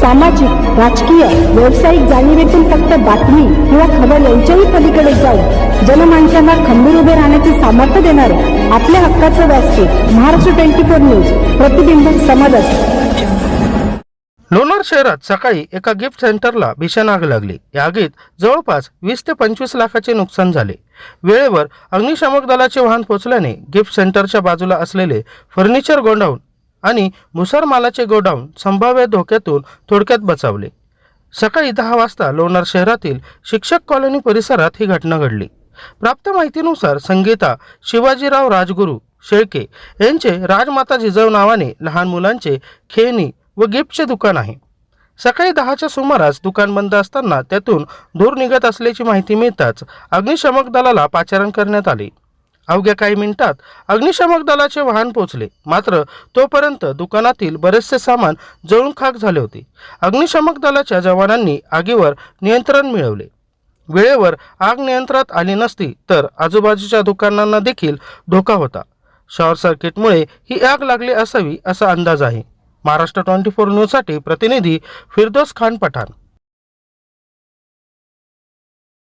सामाजिक राजकीय व्यावसायिक जाणीवेतून फक्त बातमी किंवा खबर यांच्याही पलीकडे जाऊन जनमानसांना खंबीर उभे राहण्याचे सामर्थ्य देणारे आपल्या हक्काचं व्यासपीठ महाराष्ट्र ट्वेंटी फोर न्यूज प्रतिबिंब समाजात लोणार शहरात सकाळी एका गिफ्ट सेंटरला भीषण आग लागली. या आगीत जवळपास वीस ते पंचवीस लाखाचे नुकसान झाले. वेळेवर अग्निशामक दलाचे वाहन पोहोचल्याने गिफ्ट सेंटरच्या बाजूला असलेले फर्निचर गोंडावून आणि मुसरमालाचे गोडाऊन संभाव्य धोक्यातून थोडक्यात बचावले. सकाळी दहा वाजता लोणार शहरातील शिक्षक कॉलनी परिसरात ही घटना घडली. प्राप्त माहितीनुसार संगीता शिवाजीराव राजगुरू शेळके यांचे राजमाता जिजाऊ नावाने लहान मुलांचे खेळणी व गिफ्टचे दुकान आहे. सकाळी दहाच्या सुमारास दुकान बंद असताना त्यातून धूर निघत असल्याची माहिती मिळताच अग्निशमक दलाला पाचारण करण्यात आले. अवघ्या काही मिनिटात अग्निशमक दलाचे वाहन पोहोचले. मात्र तोपर्यंत दुकानातील बरेचसे सामान जळून खाक झाले होते. अग्निशमक दलाच्या जवानांनी आगीवर नियंत्रण मिळवले. वेळेवर आग नियंत्रणात आली नसती तर आजूबाजूच्या दुकानांना देखील धोका होता. शॉर्ट सर्किटमुळे ही आग लागली असावी असा अंदाज आहे. महाराष्ट्र ट्वेंटी फोर न्यूजसाठी प्रतिनिधी फिरदोस खान पठाण